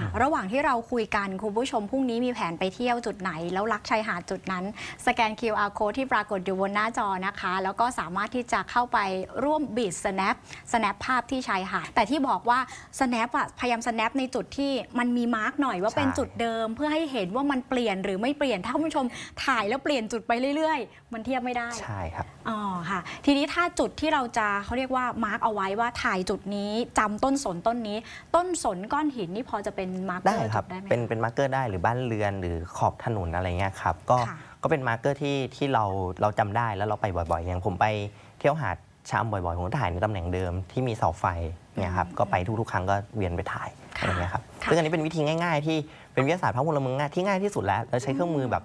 ค่ะ ระหว่างที่เราคุยกันคุณผู้ชมพรุ่งนี้มีแผนไปเที่ยวจุดไหน แล้วรักชายหาดจุดนั้น สแกน QR code ที่ปรากฏอยู่บนหน้าจอนะคะ แล้วก็สามารถที่จะเข้าไปร่วมบีด snap snap ภาพที่ชายหาด แต่ที่บอกว่า snap อะพยายาม snap ในจุดที่มันมีมาร์กหน่อยว่าใช่เป็นจุดเดิม เพื่อให้เห็นว่ามันเปลี่ยนหรือไม่เปลี่ยน ถ้าคุณผู้ชมถ่ายแล้วเปลี่ยนจุดไปเรื่อย ๆ มันเทียบไม่ได้ ใช่ครับ อ๋อค่ะ ทีนี้ถ้าจุดที่เราจะเขาเรียกว่ามาร์กเอาไว้ว่าถ่ายจุดนี้จำต้นสนต้นนี้ ต้นสนก้อนหินนี่พอจะเป็นมาร์กเกได้อร์ครัจุบดได้ไหมเป็นเป็นมาร์กเกอร์ได้หรือบ้านเรือนหรือขอบถนนอะไรเงี้ยครับก็ค่ะ ก็เป็นมาร์กเกอร์ที่ที่เราเราจำได้แล้วเราไปบ่อยๆ อย่างผมไปเที่ยวหาดชามบ่อยๆผมก็ถ่ายในตำแหน่งเดิมที่มีเสาไฟเนี่ยครับก็ไปทุกๆ ครั้งก็เวียนไปถ่ายค่ะอะไรเงี้ยครับค่ะ ซึ่งอันนี้เป็นวิธีง่าย ๆ ที่เป็นวิทยาศาสตร์พระพลเมืองง่ายที่ง่ายที่สุดแล้วแล้วใช้เครื่องมือแบบ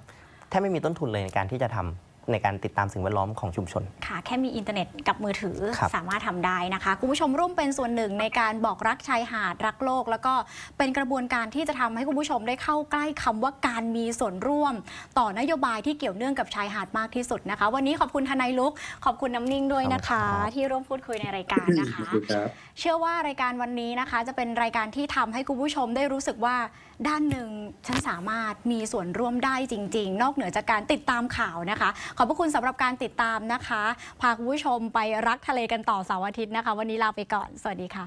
แทบไม่มีต้นทุนเลยในการที่จะทำ ในการติดตามสิ่งแวดล้อมของชุมชน ค่ะ แค่มีอินเทอร์เน็ตกับมือถือครับสามารถทำได้นะคะ คุณผู้ชมร่วมเป็นส่วนหนึ่งในการบอกรักชายหาดรักโลก แล้วก็เป็นกระบวนการที่จะทำให้คุณผู้ชมได้เข้าใกล้คำว่าการมีส่วนร่วม ต่อนโยบายที่เกี่ยวเนื่องกับชายหาดมากที่สุดนะคะ วันนี้ขอบคุณทนายลุก ขอบคุณน้ำนิ่งด้วยนะคะขอบคุณครับที่ร่วมพูดคุยในรายการนะคะครับเชื่อว่ารายการวันนี้นะคะ จะเป็นรายการที่ทำให้คุณผู้ชมได้รู้สึกว่าด้านหนึ่งฉันสามารถมีส่วนร่วมได้จริง ๆ นอกเหนือจากการติดตามข่าวนะคะขอบพระคุณสำหรับการติดตามนะคะ พาคุณผู้ชมไปรักทะเลกันต่อเสาร์อาทิตย์นะคะ วันนี้ลาไปก่อน สวัสดีค่ะ